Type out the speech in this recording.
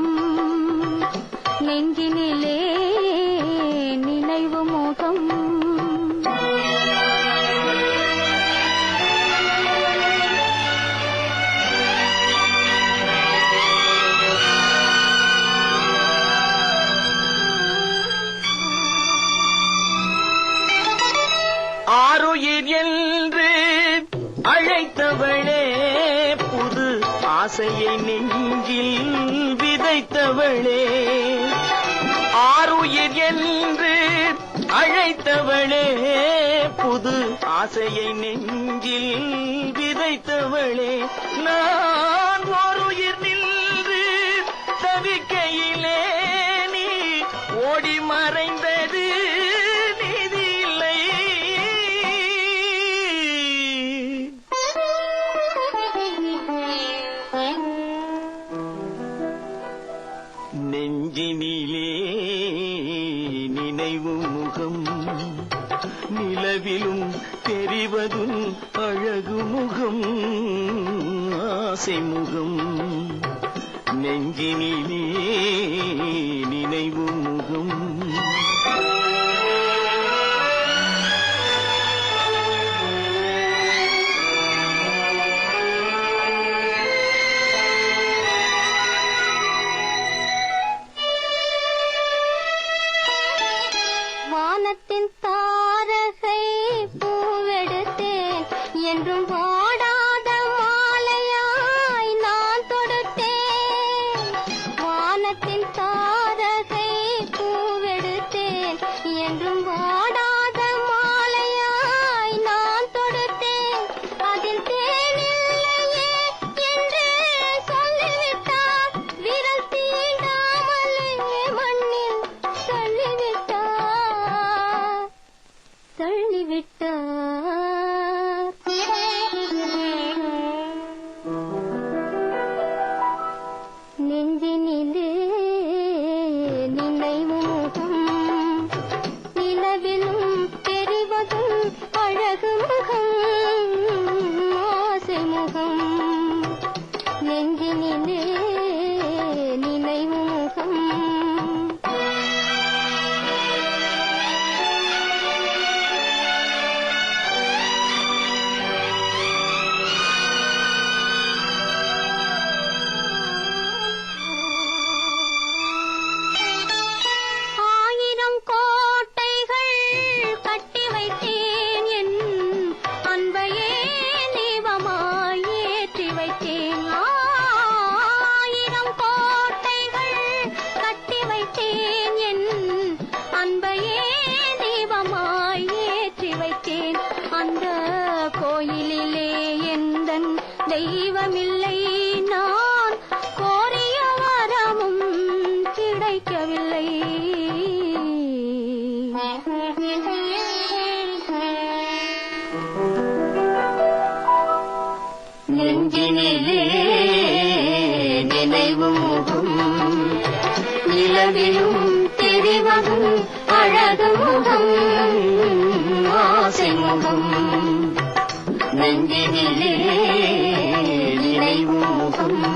முகம். நெஞ்சினிலே நினைவு முகம். ஆருயிர் என்று அழைத்தவளே புது ஆசையை நெஞ்சில் விதைத்தவளே ஆறுயிர் என்று அழைத்தவளே. புது ஆசையை நெஞ்சில் விதைத்தவளே. நான் ஓருயிர் நின்று தவிக்கையிலே நீ ஓடி மறை நினைவு முகம். நிலவிலும் தெரிவதும் அழகு முகம். ஆசை முகம். நெஞ்சினிலே ಮಾತಿಂತ நெஞ்சினிலே வைத்தேன். அந்த கோயிலிலே எந்த தெய்வமில்லை. நான் கோரிய வரமும் கிடைக்கவில்லை. நெஞ்சினிலே நினைவும் நிலவிலும் தெரிவதும் அழகுமுகம் ஆசைமுகம். நந்தினிலே நினைவுமுகம்